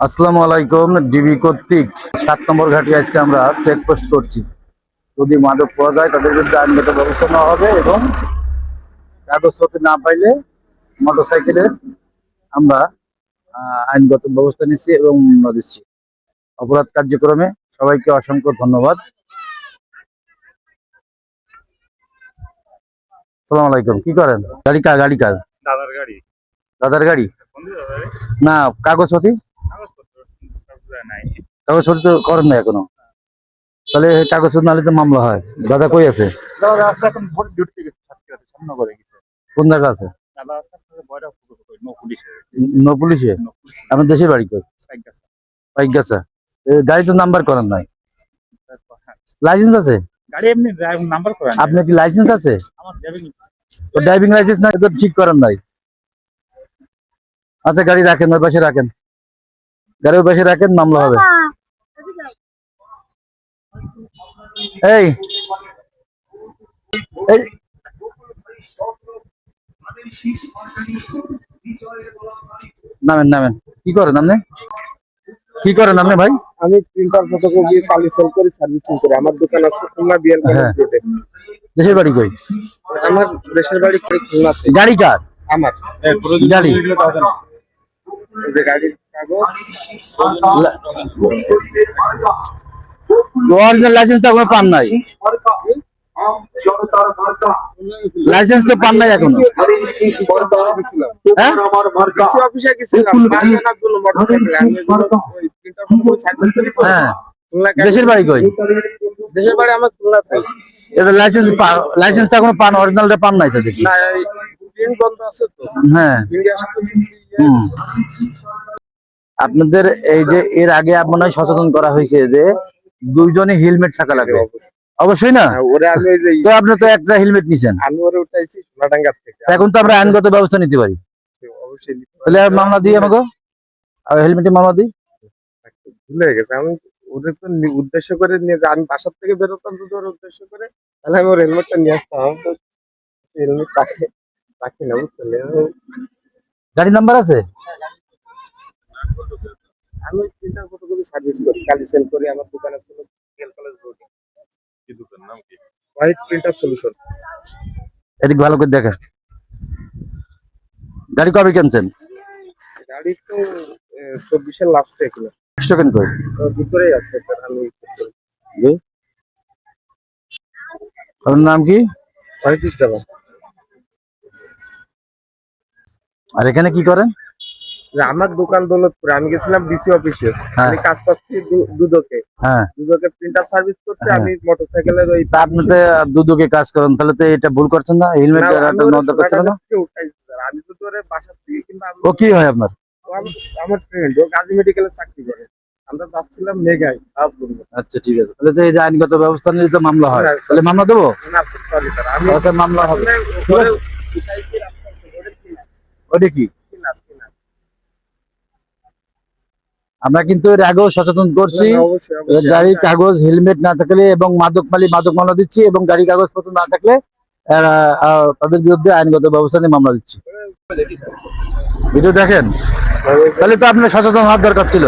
আসসালামু আলাইকুম ডিবি কর্তৃক সাত নম্বর ঘাটি আজকে আমরা চেক পোস্ট করছি। যদি মাদক পাওয়া যায় তাদের বিরুদ্ধে আইনগত ব্যবস্থা নেওয়া হবে এবং কাগজপত্র না পাইলে মোটর মোটরসাইকেলের আমরা আইনগত ব্যবস্থা নিচ্ছি এবং দিচ্ছি। অপরাধ কার্যক্রমে সবাইকে অসংখ্য ধন্যবাদ। সালাম আলাইকুম কি করেন? গাড়ি কার গাড়ি কার? দাদার গাড়ি। দাদার গাড়ি? না কাগজপত্র কাগজপত্র কাগজ নাই কাগজপত্র তো করেন না এখনও। তাহলে কাগজপত্র নাহলে তো মামলা হয়। দাদা কই আছে? কোন জায়গা আছে? নো পুলিশে আমার দেশের বাড়ি কই? গাড়ি তো নাম্বার করেন নাই। লাইসেন্স আছে? আপনার কি লাইসেন্স আছে? ড্রাইভিং লাইসেন্স না তো ঠিক করেন নাই। আচ্ছা গাড়ি রাখেন ওই পাশে রাখেন। গাড়ি ওই পাশে রাখেন মামলা হবে। এই। এই। নামেন নামেন। কি করেন আপনি? কি করেন আপনি ভাই? আমি প্রিন্টার ফটোকপি কালি সেল করি সার্ভিসিং করি। আমার দোকান আছে খুলনা বিএল হ্যাঁ। রোডে দেশের বাড়ি কই? আমার দেশের বাড়ি খুলনাতে গাড়ি কার? আমার। গাড়ি। যে গাড়ির কাগজ। অরিজিনাল লাইসেন্স তো এখনও পান নাই। লাইসেন্স তো পান নাই এখনও। হ্যাঁ। হ্যাঁ। খুলনা দেশের বাড়ি কই? দেশের বাড়ি আমার খুলনাতে এটা লাইসেন্স লাইসেন্স তো এখনও পান অরিজিনালটা পান নাই তো দেখি। না বন্ধ আছে তো। হ্যাঁ। আপনাদের এই যে এর আগে মনে হয় সচেতন করা হয়েছে যে দুইজনে হেলমেট থাকা লাগবে। অবশ্যই। না? হ্যাঁ, ওরে আমি তো আপনি তো একটা হেলমেট নিছেন। আমি ওরে উঠাইছি সোনাডাঙ্গার থেকে। এখন তো আমরা আইনগত ব্যবস্থা নিতে পারি। অবশ্যই তাহলে মামলা দিই আমাকে? আর হেলমেটে মামলা দিই? ভুলে গেছে। আমি ওদের তো উদ্দেশ্য করে নিয়ে আমি বাসার থেকে বেরোতাম যদি ওর উদ্দেশ্য করে তাহলে আমি ওর হেলমেটটা নিয়ে আসতাম। আমি তো হেলমেট রাখি রাখি না আমি- গাড়ি নাম্বার আছে? আমি প্রিন্টার ফটোকপি সার্ভিস করি। কালি সেল করি আমার দোকানে কলেজ রোডে কি দোকান নাম কি? হোয়াইট প্রিন্টার সলিউশন এদিক ভালো করে দেখা। গাড়ি কবে কিনছেন? গাড়ি তো চব্বিশের লাস্টে এগুলো স্টোকেন কই ভিতরেই আছে আমি আপনার নাম কি? পঁয়ত্রিশ টাকা। আর এখানে কি করেন? আমার দোকান দৌলতপুরে আমি গেছিলাম ডিসি অফিসে হ্যাঁ। আমি কাজ করছি দুদকে। হ্যাঁ। দুদকে প্রিন্টার সার্ভিস হ্যাঁ। আমি মোটরসাইকেলের ওই আপনি তো দুদুকে কাজ করেন তাহলে তো এটা ভুল করছেন না? হেলমেট নজর করছেন না। আমি তো তোরে বাসার থেকে কিন্তু ও কি হয় আপনার? আমার- ফ্রেন্ড ও গাজী মেডিকেলে চাকরি করে। আমরা যাচ্ছিলাম করব আচ্ছা ঠিক আছে। তাহলে তো এই যে আইনগত ব্যবস্থা নিয়ে তো মামলা হয়। তাহলে মামলা দেবো? না সরি স্যার আমি মামলা হবে। ওটা কি কিনা, কিনা। আমরা কিন্তু এর আগেও সচেতন করছি। না, অবশ্যই, অবশ্যই। গাড়ি কাগজ হেলমেট না থাকলে এবং মাদক মালি মাদক মামলা দিচ্ছি এবং গাড়ির কাগজপত্র না থাকলে তাদের বিরুদ্ধে আইনগত ব্যবস্থা নিয়ে মামলা দিচ্ছি। ভিডিও দেখেন। তাহলে তো আপনার সচেতন হওয়ার দরকার ছিল।